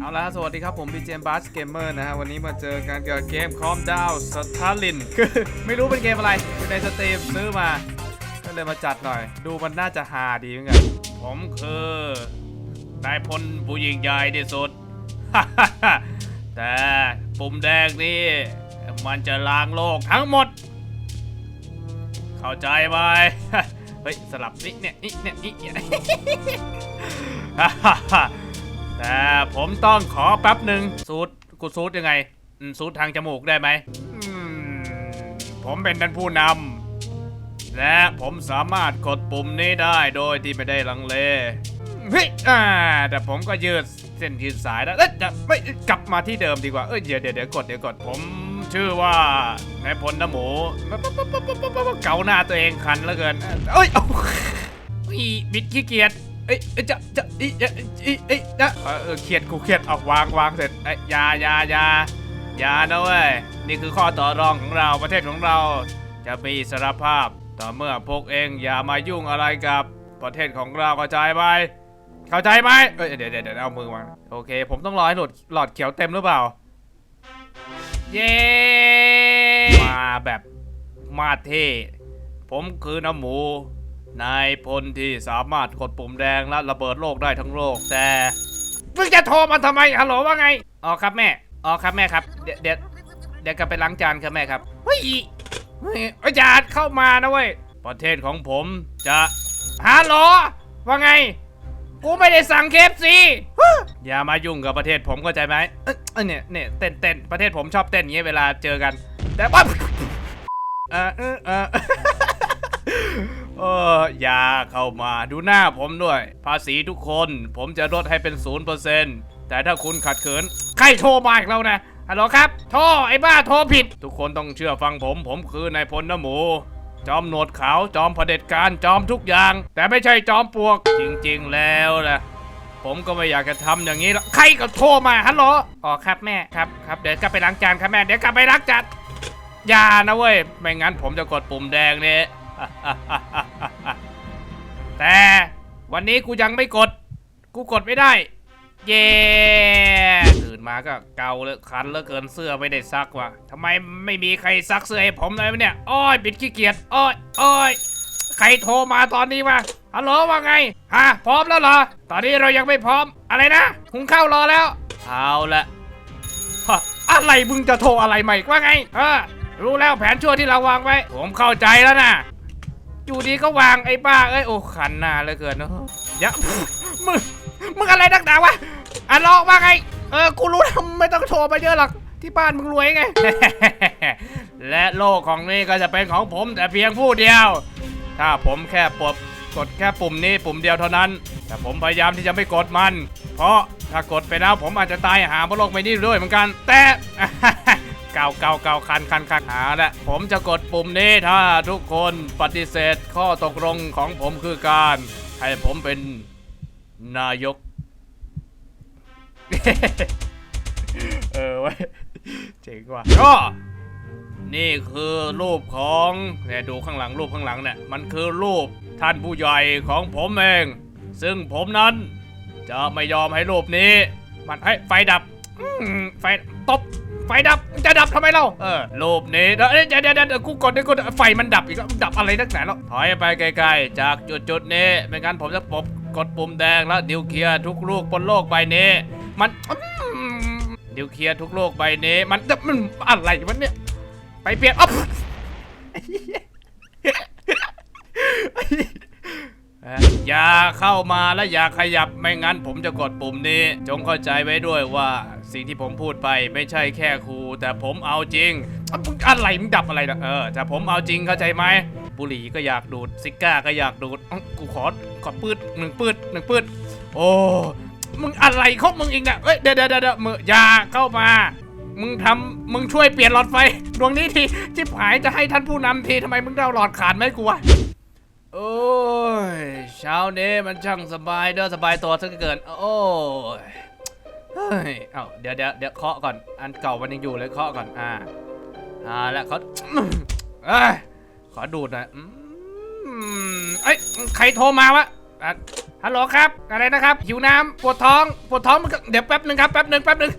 เอาละสวัสดีครับผมพีเจมบัสเกมเมอร์นะฮะ วันนี้มาเจอกันกับเกมคอมดาวสตาร์ลินคือไม่รู้เป็นเกมอะไรอยู่ในสตรีมซื้อมา ก็เลยมาจัดหน่อย ดูมันน่าจะฮาดีเหมือนกันผมคือนายพลผู้ยิ่งใหญ่ที่สุด แต่ปุ่มแดงนี่มันจะล้างโลกทั้งหมด เข้าใจไหมเฮ้ย สลับนี่เนี่ยนี่เนี่ยนี่เนี่ย แต่ผมต้องขอแป๊บหนึ่งสูตรกูสูตรยังไงสูตรทางจมูกได้ไหมมผมเป็นท่านผู้นำและผมสามารถกดปุ่มนี้ได้โดยที่ไม่ได้ลังเลเฮ้ยอ่าแต่ผมก็ยืดเส้นยืดสายแล้วจะไม่กลับมาที่เดิมดีกว่าเอ้ยเดี๋ยวเดี๋ยวเดี๋ยวกดเดี๋ยวกดผมชื่อว่านายพลน้ำหมูเกาหน้าตัวเองคันเหลือเกินเอ้ยอาอีบิดขี้เกียจ เอ้ยเอ้ยจะจะอีเอ้ยอ้ยเอ้ยนะเออเออเครียดกูเครียดเอาวางวางเสร็จเอ้ยอยาอยาอยาอยานะเว้ยนี่คือข้อต่อรองของเราประเทศของเรา จะมีอิสรภาพ ต่อเมื่อพวกเองอย่ามายุ่งอะไรกับประเทศของเราเข้าใจไหมเข้าใจไหมเอ้ยเดี๋ยวเดี๋ยวเดี๋ยวเอามือวางโอเค ผมต้องรอให้หลอดหลอดเขียวเต็มหรือเปล่า เย้มาแบบมาเท่ผมคือน้ำหมู นายพลที่สามารถกดปุ่มแดงและระเบิดโลกได้ทั้งโลก แต่มึงจะโทรมาทำไมฮัลโหลว่าไงอ๋อครับแม่อ๋อครับแม่ครับเดี๋ยวเดี๋ยวเดี๋ยวกลับไปล้างจานครับแม่ครับเฮ้ยเฮ้ยอาจารย์เข้ามานะเว้ยประเทศของผมจะฮัลโหลว่าไง กูไม่ได้สั่งเคฟซีอย่ามายุ่งกับประเทศผมเข้าใจไหมเอ้ยเอ้ยเนี่ยเนี่ยเต้นเต้นประเทศผมชอบเต้นอย่างเงี้ยเวลาเจอกัน แต่ปั๊บเออเออเออ เอออย่าเข้ามาดูหน้าผมด้วย ภาษีทุกคนผมจะลดให้เป็นศูนย์เปอร์เซ็นต์แต่ถ้าคุณขัดขืนใครโทรมาอีกแล้วนะฮัลโหลครับโทรไอ้บ้าโทรผิด ทุกคนต้องเชื่อฟังผม ผมคือนายพลน้ำหมู จอมหนวดขาวจอมเผด็จการจอมทุกอย่าง แต่ไม่ใช่จอมปลวกจริง ๆ แล้วนะผมก็ไม่อยากจะทำอย่างนี้หรอกใครก็โทรมาฮัลโหลอ๋อครับแม่ครับครับเดี๋ยวกลับไปล้างจานครับแม่เดี๋ยวกลับไปล้างจานอย่านะเว้ยไม่งั้นผมจะกดปุ่มแดงเนี่ย แต่วันนี้กูยังไม่กด กูกดไม่ได้ เย้ตื่นมาก็เกาเลยคันเหลือเกินเสื้อไม่ได้ซักว่ะทำไมไม่มีใครซักเสื้อให้ผมเลยวะเนี่ย อ้อยบิดขี้เกียจ อ้อยอ้อยใครโทรมาตอนนี้วะฮัลโหลว่าไง ฮะ พร้อมแล้วเหรอ ตอนนี้เรายังไม่พร้อม อะไรนะ หุงข้าวรอแล้ว เอาละฮะอะไรมึงจะโทรอะไรใหม่ว่าไง เออ รู้แล้วแผนชั่วที่เราวางไว้ ผมเข้าใจแล้วนะ อยู่ดีก็วางไอ้ป้าเอ้ยโอ้ขันหน้าเลยเกินเนอะยวมึงมึงอะไรนักหนาวะอะลองว่าไง เออกูรู้แล้วไม่ต้องโทรมาเยอะหรอกที่บ้านมึงรวยไง และโลกของนี่ก็จะเป็นของผมแต่เพียงผู้เดียว ถ้าผมแค่ปดกดแค่ปุ่มนี้ปุ่มเดียวเท่านั้น แต่ผมพยายามที่จะไม่กดมัน เพราะถ้ากดไปแล้วผมอาจจะตายหาบนโลกใบนี้ด้วยเหมือนกัน แต่ เก่าเก่าเก่าคันคันคันหาและผมจะกดปุ่มนี้ถ้าทุกคนปฏิเสธข้อตกลงของผมคือการ ให้ผมเป็นนายก เออไว้เจ๋งว่ะก็นี่คือรูปของเนี่ยดูข้างหลังรูปข้างหลังเนี่ยมันคือรูปท่านผู้ใหญ่ของผมเอง ซึ่งผมนั้นจะไม่ยอมให้รูปนี้ มันให้ไฟดับไฟตบ ไฟดับจะดับทำไมเราเออรูปนี้เดี๋ยวเดี๋ยวเดี๋ยวเดี๋ยวกูกดเดี๋ยวกดไฟมันดับอีกแล้วดับอะไรนักหนาแล้วถอยไปไกลๆ จากจุดจุดๆนี้ไม่งั้นผมจะปบกดปุ่มแดงแล้วนิวเคลียร์ทุกลูกบนโลกใบนี้ มันอืมนิวเคลียร์ทุกโลกใบนี้มันมันอะไรวะเนี่ยไปเปลี่ยนอ๊อฟ อย่าเข้ามาและอย่าขยับไม่งั้นผมจะกดปุ่มนี้ จงเข้าใจไว้ด้วยว่าสิ่งที่ผมพูดไปไม่ใช่แค่ครู แต่ผมเอาจริง อะมึงอะไรมึงดับอะไรนะเออแต่ผมเอาจริงเข้าใจไหมบุหรี่ก็อยากดูดซิก้าก็อยากดูดอ๊ะกูขอขอปืดหนึ่งปืดหนึ่งปืดโอ้มึงอะไรเของมึงอีกเนี่ยเอ้ยเดี๋ยวเดี๋ยวเดี๋ยวมึงอย่าเข้ามา มึงทำมึงช่วยเปลี่ยนหลอดไฟดวงนี้ทีจิบหายจะให้ท่านผู้นำทีทำไมมึงได้เอาหลอดขาดไหมกูวะโอ้ย ช้านี้มันช่างสบายเด้อสบายตัวซะเกิน โอ้ยเฮ้ยเอาเดี๋ยวเดี๋ยวเดี๋ยวเคาะก่อน อันเก่ามันยังอยู่เลยเคาะก่อน อ่าอ่าแล้วเขาเอ้ยขอดูดหน่อยอืมเอ้ยใครโทรมาวะอะฮัลโหลครับ อะไรนะครับ หิวน้ำปวดท้อง ปวดท้องมันก็เดี๋ยวแป๊บหนึ่งครับ แป๊บหนึ่งแป๊บหนึ่ง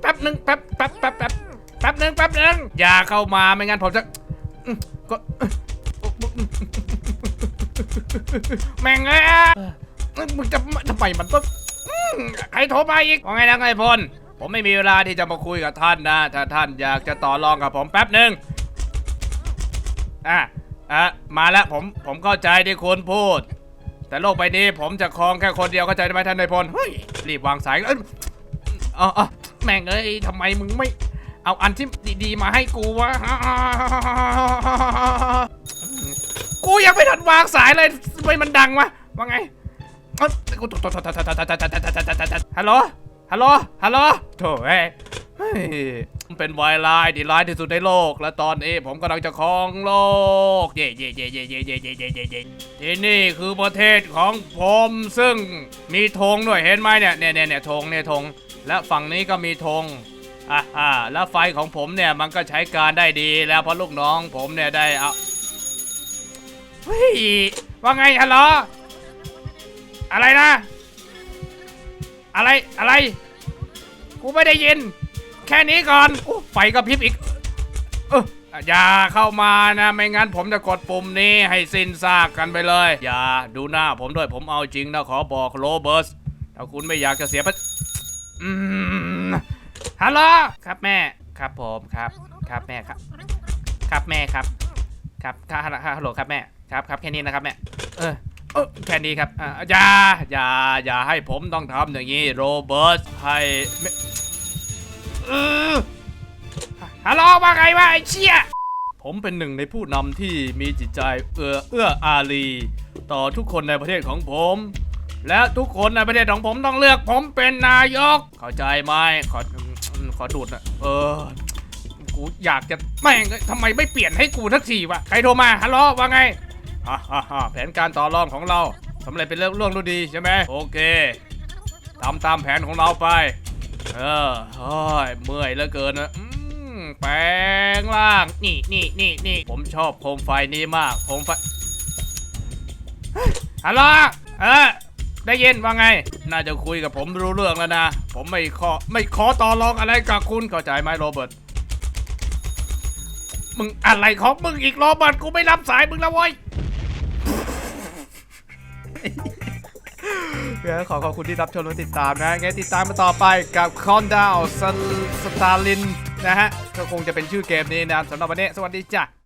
แป๊บหนึ่งแป๊บแป๊บแป๊บแป๊บแป๊บหนึ่งแป๊บหนึ่งอย่าเข้ามาไม่งั้นผมจะก็ แม่งเอ้ยมึงจะทำไมมันต้องอืมใครโทรมาอีกว่าไงนะไงพล ผมไม่มีเวลาที่จะมาคุยกับท่านนะ ถ้าท่านอยากจะต่อรองกับผมแป๊บหนึ่งอะอะมาแล้วผมผมเข้าใจที่คุณพูด แต่โลกใบนี้ผมจะครองแค่คนเดียวเข้าใจไหมท่านนายพลเฮ้ยรีบวางสายเอ้ยเอ๋อาแม่งเอ้ยทำไมมึงไม่ เอาอันที่ดีๆมาให้กูวะ กูยังไม่ทันวางสายเลยทำไมมันดังวะว่าไงเอ้ยกูฮัลโหล ฮัลโหล ฮัลโหลโถ่เอ้ยเฮ้ยมันเป็นไวรัสที่ร้ายที่สุดในโลก และตอนนี้ผมกำลังจะครองโลก เย่เย่เย่เย่เย่เย่เย่เย่เย่เย่ที่นี่คือประเทศของผมซึ่งมีธงด้วยเห็นไหมเนี่ยเนี่ยเนี่ยเนี่ยธงเนี่ยธงและฝั่งนี้ก็มีธงอ่าอ่าแล้วไฟของผมเนี่ยมันก็ใช้การได้ดีแล้วเพราะลูกน้องผมเนี่ยได้เอา เฮ้ยว่าไงฮัลโหลอะไรนะ อะไรอะไร กูไม่ได้ยิน แค่นี้ก่อนอู้ไฟกระพริบอีก เอออย่าเข้ามานะ ไม่งั้นผมจะกดปุ่มนี้ให้สิ้นซากกันไปเลย อย่าดูหน้าผมด้วยผมเอาจริงนะขอบอกโรเบิร์ตถ้าคุณไม่อยากจะเสียประอืมฮัลโหลครับแม่ ครับผมครับ ครับแม่ครับ ครับแม่ครับ ครับค่ะฮัลโหลฮัลโหลครับแม่ ครับครับแค่นี้นะครับแม่เออเออแค่นี้ครับอ่าอย่าอย่าอย่าให้ผมต้องทำอย่างนี้โรเบิร์ตให้ไม่เออฮัลโหลว่าไงวะไอ้เชี่ยผมเป็นหนึ่งในผู้นำที่มีจิตใจเอื้อเอื้ออารี ต่อทุกคนในประเทศของผม และทุกคนในประเทศของผมต้องเลือกผมเป็นนายก เข้าใจไหมขออืมขอดูดนะเออกูอยากจะแม่งเอ้ยทำไมไม่เปลี่ยนให้กูทักทีวะใครโทรมาฮัลโหลว่าไง ฮ่าฮ่าฮ่าแผนการต่อรองของเราสำเร็จเป็นเรื่องเรื่องรู้ดีใช่ไหมโอเคทำตามแผนของเราไป เออเฮ้ยเมื่อยเหลือเกินนะอืมแปลงร่าง นี่นี่นี่นี่ผมชอบโคมไฟนี้มาก โคมไฟฮัลโหลเออได้ยินว่าไง น่าจะคุยกับผมรู้เรื่องแล้วนะ ผมไม่ขอไม่ขอต่อรองอะไรกับคุณเข้าใจไหมโรเบิร์ต มึงอะไรของมึงอีกโรเบิร์ตกูไม่รับสายมึงแล้วเว้ย ขอขอบคุณที่รับชมและติดตามนะงั้นติดตามมาต่อไปกับคอนดาวสตาลินนะฮะก็คงจะเป็นชื่อเกมนี้นะสำหรับวันนี้ สวัสดีจ้ะ